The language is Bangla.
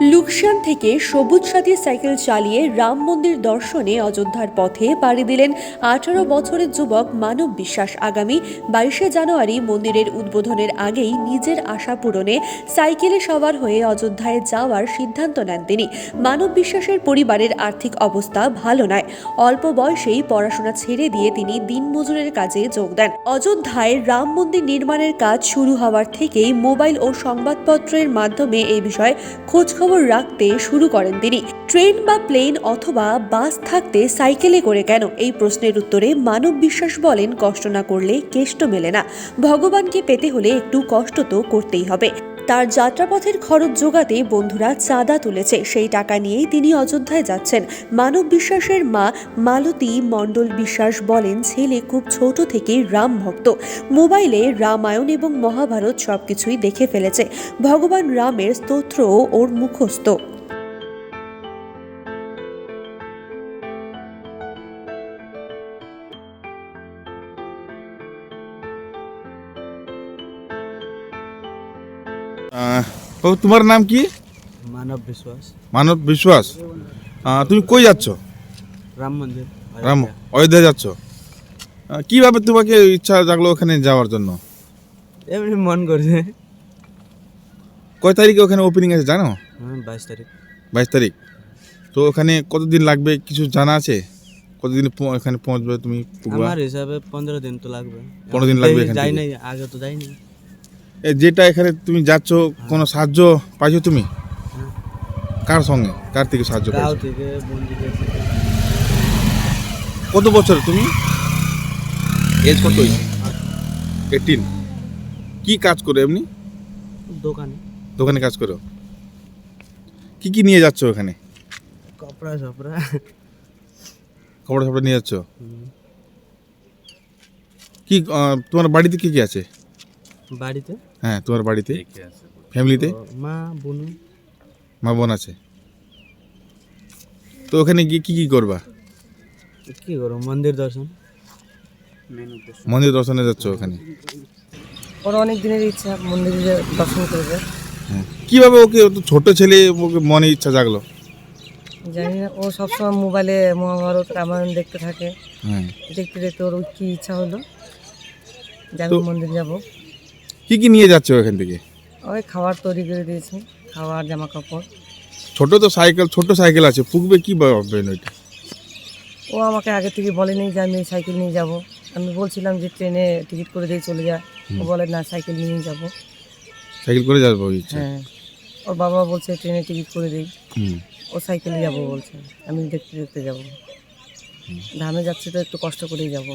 লুকসান থেকে সবুজ সাথী সাইকেল চালিয়ে রাম মন্দির দর্শনে অযোধ্যার পথে পাড়ি দিলেন আঠারো বছরের যুবক মানব বিশ্বাস আগামী বাইশে জানুয়ারি মন্দিরের উদ্বোধনের আগেই নিজের আশা পূরণে সাইকেলে সবার হয়ে অযোধ্যায় যাওয়ার সিদ্ধান্ত নেন তিনি। মানব বিশ্বাসের পরিবারের আর্থিক অবস্থা ভালো নয়। অল্প বয়সেই পড়াশোনা ছেড়ে দিয়ে তিনি দিনমজুরের কাজে যোগ দেন। অযোধ্যায় রাম মন্দির নির্মাণের কাজ শুরু হওয়ার থেকেই মোবাইল ও সংবাদপত্রের মাধ্যমে এই বিষয়ে খোঁজখবর রাখতে শুরু করেন তিনি। ট্রেন বা প্লেন অথবা বাস থাকতে সাইকেলে করে কেন? এই প্রশ্নের উত্তরে মানব বিশ্বাস বলেন, কষ্ট না করলে কেষ্ট মেলে না। ভগবানকে পেতে হলে একটু কষ্ট তো করতেই হবে। তার যাত্রাপথের খরচ যোগাতে বন্ধুরা চাঁদা তুলেছে। সেই টাকা নিয়েই তিনি অযোধ্যায় যাচ্ছেন। মানব বিশ্বাসের মা মালতী মণ্ডল বিশ্বাস বলেন, ছেলে খুব ছোট থেকেই রাম ভক্ত। মোবাইলে রামায়ণ এবং মহাভারত সবকিছুই দেখে ফেলেছে। ভগবান রামের স্তোত্রও ওর মুখস্থ। ও তোমার নাম কি? মানব বিশ্বাস। মানব বিশ্বাস। তুমি কই যাচ্ছ? রাম মন্দির রাম অযোধ্যা যাচ্ছ। কীভাবে তোমাকে ইচ্ছা জাগলো ওখানে যাওয়ার জন্য? এমনি মন করছে। কয় তারিখে ওখানে ওপেনিং আছে জানো? বাইশ তারিখ। বাইশ তারিখ। তো ওখানে কতদিন লাগবে? কিছু জানা আছে? কতদিন এখানে পৌঁছবে তুমি? আমার হিসাবে পনেরো দিন তো লাগবে। 15 দিন লাগবে যাই? নাই আগে তো যাইনি এ, যেটা এখানে তুমি যাচ্ছ কোনো সাহায্য পাইছো তুমি। কার সঙ্গে? কার থেকে সাহায্য পাইছো কত বছর তুমি? এজ কত এইটিন কি কাজ করো এমনি? দোকানে। দোকানে কাজ করো। কি কি নিয়ে যাচ্ছ ওখানে কপড়া সপড়া। কাপড় সাপড় নিয়ে যাচ্ছ? কি তোমার বাড়িতে কি কি আছে? বাড়িতে? হ্যাঁ তোমার বাড়িতে? ফ্যামিলিতে? মা বোনু মা বোন আছে। তো ওখানে গিয়ে কি কি করবা? কি করো মন্দির দর্শন। মন্দির দর্শনে যাচ্ছ ওখানে? ওর অনেক দিনের ইচ্ছা মন্দিরে দর্শন করবে। হ্যাঁ। কীভাবে ওকে ও তো ছোট ছেলে ওকে মনে ইচ্ছা জাগলো? জানি না ও সবসময় মোবাইলে মহাভারত রামায়ণ দেখতে থাকে। হ্যাঁ। দেখতে দেখতে ওর কি ইচ্ছা হলো যে আমি মন্দির যাব। কি কি নিয়ে যাচ্ছে ওখান থেকে? ওই খাবার তৈরি করে দিয়েছে খাবার জামা কাপড় ছোট তো সাইকেল ছোট সাইকেল আছে ফুকবে কি ভাববেন ওইটা? ও আমাকে আগে থেকে বলেনি যে আমি সাইকেল নিয়ে যাব। আমি বলছিলাম যে ট্রেনে টিকিট করে দিয়ে চলে যা। ও বলে না সাইকেল নিয়ে যাব। সাইকেল করে যাব ইচ্ছা হ্যাঁ। ওর বাবা বলছে ট্রেনে টিকিট করে দিই ও সাইকেলে যাব বলছে। আমি দেখতে দেখতে যাব। ধামে যাচ্ছি তো একটু কষ্ট করেই যাব।